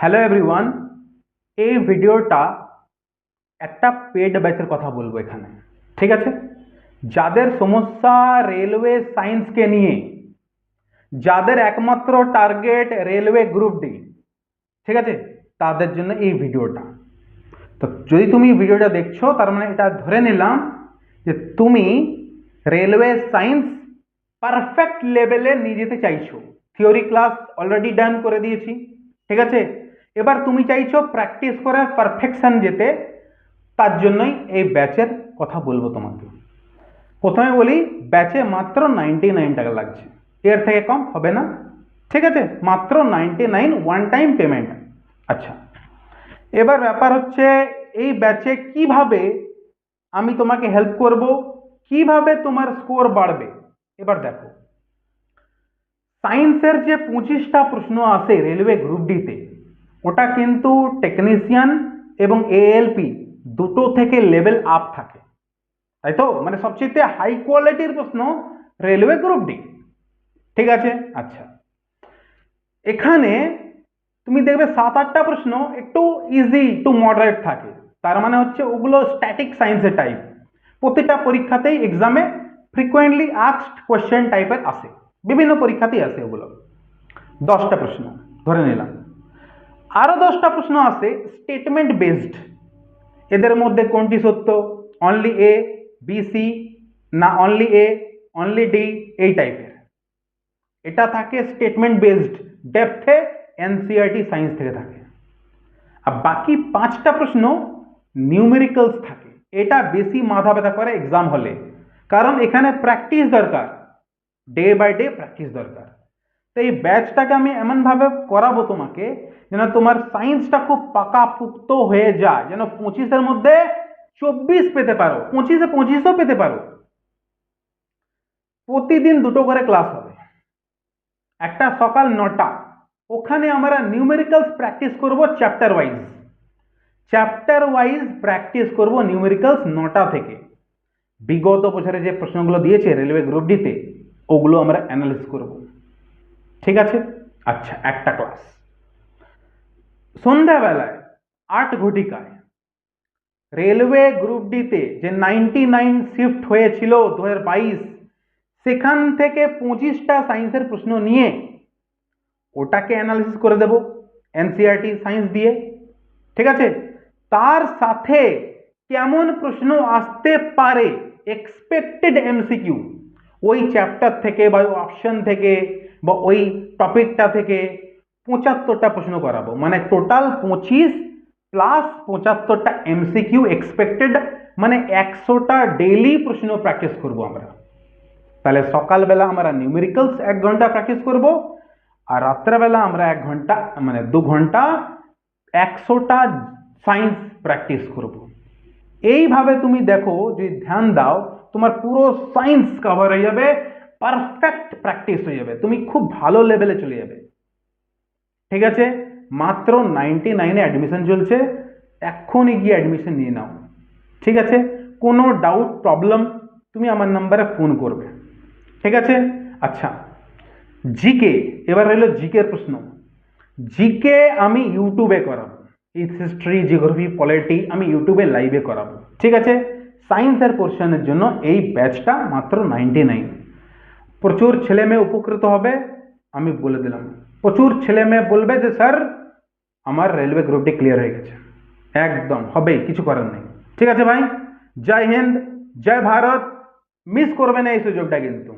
Hello everyone এই ভিডিওটা একটা পেড ব্যাচের কথা বলব এখানে, ঠিক আছে? যাদের সমস্যা রেলওয়ে সায়েন্সকে নিয়ে, যাদের একমাত্র টার্গেট রেলওয়ে গ্রুপ ডি ঠিক আছে? তাদের জন্য এই ভিডিওটা। তো যদি তুমি ভিডিওটা দেখছ, তার মানে এটা ধরে নিলাম যে তুমি রেলওয়ে সায়েন্স পারফেক্ট লেভেলে নিয়ে যেতে চাইছো। থিওরি ক্লাস অলরেডি ডান করে দিয়েছি, ঠিক আছে? এবার তুমি চাইছো প্র্যাকটিস করে পারফেকশন যেতে, তার জন্যই এই ব্যাচের কথা বলব তোমাকে। প্রথমে বলি ব্যাচে মাত্র নাইনটি নাইন টাকা লাগছে। এর থেকে কম হবে না। ঠিক আছে? মাত্র ninety nine one time payment আচ্ছা। এবার ব্যাপার হচ্ছে, এই ব্যাচে কীভাবে আমি তোমাকে হেল্প করব? কীভাবে তোমার স্কোর বাড়বে? এবার দেখো। সায়েন্সের যে পঁচিশটা প্রশ্ন আসে রেলওয়ে গ্রুপ ডিতে ওটা কিন্তু টেকনিশিয়ান এবং এএলপি দুটো থেকে লেভেল আপ থাকে। তাই তো? মানে সবচেয়ে হাই কোয়ালিটির প্রশ্ন রেলওয়ে গ্রুপ ডি ঠিক আছে? আচ্ছা। এখানে তুমি দেখবে সাত আটটা প্রশ্ন একটু ইজি টু মডারেট থাকে। তার মানে হচ্ছে ওগুলো স্ট্যাটিক সায়েন্সের টাইপ প্রতিটা পরীক্ষাতেই এক্সামে ফ্রিকোয়েন্টলি আস্কড কোয়েশ্চেন টাইপের আসে। বিভিন্ন পরীক্ষাতেই আসে ওগুলো। দশটা প্রশ্ন ধরে নিলাম। আরও দশটা প্রশ্ন আসে স্টেটমেন্ট বেসড এদের মধ্যে কোনটি সত্য? অনলি এ বি সি না অনলি এ অনলি ডি এই টাইপের এটা থাকে স্টেটমেন্ট বেসড ডেপথে এনসিআরটি সায়েন্স থেকে থাকে। আর বাকি পাঁচটা প্রশ্ন নিউমেরিক্যালস থাকে। এটা বেশি মাথা ব্যথা করে এক্সাম হলে। কারণ এখানে প্র্যাকটিস দরকার। ডে বাই ডে প্র্যাকটিস দরকার। তো এই ব্যাচটাকে আমি এমনভাবে করাবো তোমাকে যেন তোমার সায়েন্সটা খুব পাকাপুক্ত হয়ে যায়, যেন পঁচিশের মধ্যে চব্বিশ পেতে পারো, পঁচিশে পঁচিশও পেতে পারো। প্রতিদিন দুটো করে ক্লাস হবে। একটা সকাল নটা, ওখানে আমরা নিউমেরিক্যালস প্র্যাকটিস করব chapter wise chapter wise practice করব নিউমেরিক্যালস নটা থেকে। বিগত বছরে যে প্রশ্নগুলো দিয়েছে রেলওয়ে গ্রুপ ডিতে ওগুলো আমরা অ্যানালিস করব। ঠিক আছে? আচ্ছা একটা ক্লাস সন্ধ্যাবেলায় আট ঘটিকায় রেলওয়ে গ্রুপ ডিতে যে নাইনটি নাইন শিফট হয়েছিল দু বাইশ, সেখান থেকে পঁচিশটা সায়েন্সের প্রশ্ন নিয়ে ওটাকে অ্যানালিসিস করে দেব এনসিআরটি সায়েন্স দিয়ে। ঠিক আছে? তার সাথে কেমন প্রশ্ন আসতে পারে এক্সপেক্টেড এমসিকিউ ওই চ্যাপ্টার থেকে বা অপশন থেকে বা ওই টপিকটা থেকে পঁচাত্তরটা প্রশ্ন করাবো। মানে টোটাল পঁচিশ প্লাস পঁচাত্তরটা এমসিকিউ এক্সপেক্টেড মানে একশোটা ডেইলি প্রশ্ন প্র্যাকটিস করব আমরা। তাহলে সকালবেলা আমরা নিউমেরিক্যালস এক ঘণ্টা প্র্যাকটিস করব, আর রাত্রেবেলা আমরা এক ঘণ্টা মানে দু ঘণ্টা একশোটা সায়েন্স প্র্যাকটিস করব। এইভাবে তুমি দেখো, যদি ধ্যান দাও, তোমার পুরো সায়েন্স কভার হয়ে যাবে। পারফেক্ট প্র্যাকটিস হয়ে যাবে। তুমি খুব ভালো লেভেলে চলে যাবে। ঠিক আছে? মাত্র নাইনটি নাইনে অ্যাডমিশন চলছে। এক্ষুনি গিয়ে অ্যাডমিশন নিয়ে নাও। ঠিক আছে? কোনো ডাউট প্রবলেম তুমি আমার নাম্বারে ফোন করবে। ঠিক আছে? আচ্ছা। জিকে এবার রইল জিকের প্রশ্ন। জিকে আমি ইউটিউবে করাবো। হিস্ট্রি জিওগ্রাফি পলিটি আমি ইউটিউবে লাইভে করাবো। ঠিক আছে? সায়েন্সের পোর্শনের জন্য এই ব্যাচটা মাত্র নাইনটি নাইন প্রচুর ছেলে মেয়ে উপকৃত হবে, আমি বলে দিলাম। প্রচুর ছেলে মেয়ে বলবে যে, স্যার, আমার রেলওয়ে গ্রুপটি ক্লিয়ার হয়ে গেছে। একদম, হবেই, কিছু করার নেই। ঠিক আছে ভাই? জয় হিন্দ, জয় ভারত। মিস করবে না এই সুযোগটা কিন্তু।